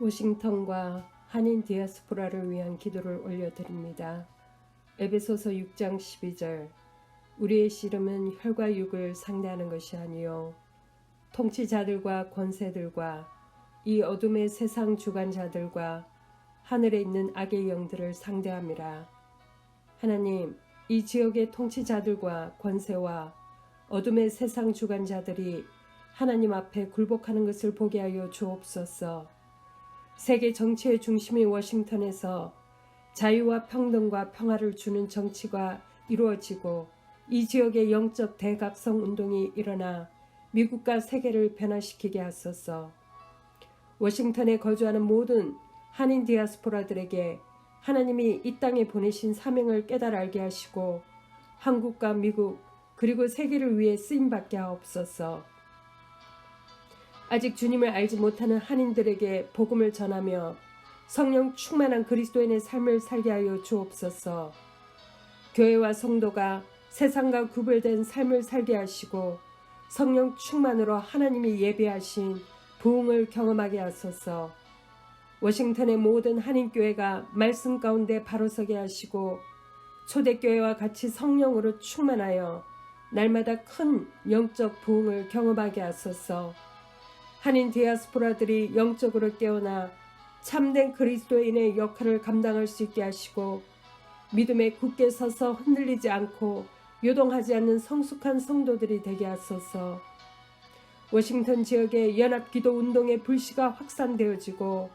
워싱턴과 한인 디아스포라를 위한 기도를 올려드립니다. 에베소서 6장 12절 우리의 씨름은 혈과 육을 상대하는 것이 아니요 통치자들과 권세들과 이 어둠의 세상 주관자들과 하늘에 있는 악의 영들을 상대함이라. 하나님, 이 지역의 통치자들과 권세와 어둠의 세상 주관자들이 하나님 앞에 굴복하는 것을 보게 하여 주옵소서. 세계 정치의 중심이 워싱턴에서 자유와 평등과 평화를 주는 정치가 이루어지고 이 지역의 영적 대각성 운동이 일어나 미국과 세계를 변화시키게 하소서. 워싱턴에 거주하는 모든 한인 디아스포라들에게 하나님이 이 땅에 보내신 사명을 깨달아 알게 하시고 한국과 미국 그리고 세계를 위해 쓰임 받게 하옵소서. 아직 주님을 알지 못하는 한인들에게 복음을 전하며 성령 충만한 그리스도인의 삶을 살게 하여 주옵소서. 교회와 성도가 세상과 구별된 삶을 살게 하시고 성령 충만으로 하나님이 예배하신 부흥을 경험하게 하소서. 워싱턴의 모든 한인교회가 말씀 가운데 바로 서게 하시고 초대교회와 같이 성령으로 충만하여 날마다 큰 영적 부흥을 경험하게 하소서. 한인 디아스포라들이 영적으로 깨어나 참된 그리스도인의 역할을 감당할 수 있게 하시고 믿음에 굳게 서서 흔들리지 않고 요동하지 않는 성숙한 성도들이 되게 하소서. 워싱턴 지역의 연합 기도 운동의 불씨가 확산되어지고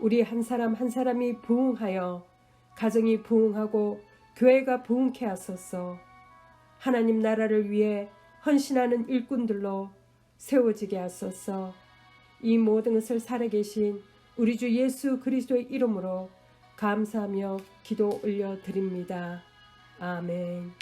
우리 한 사람 한 사람이 부흥하여 가정이 부흥하고 교회가 부흥케 하소서. 하나님 나라를 위해 헌신하는 일꾼들로 세워지게 하소서. 이 모든 것을 살아계신 우리 주 예수 그리스도의 이름으로 감사하며 기도 올려 드립니다. 아멘.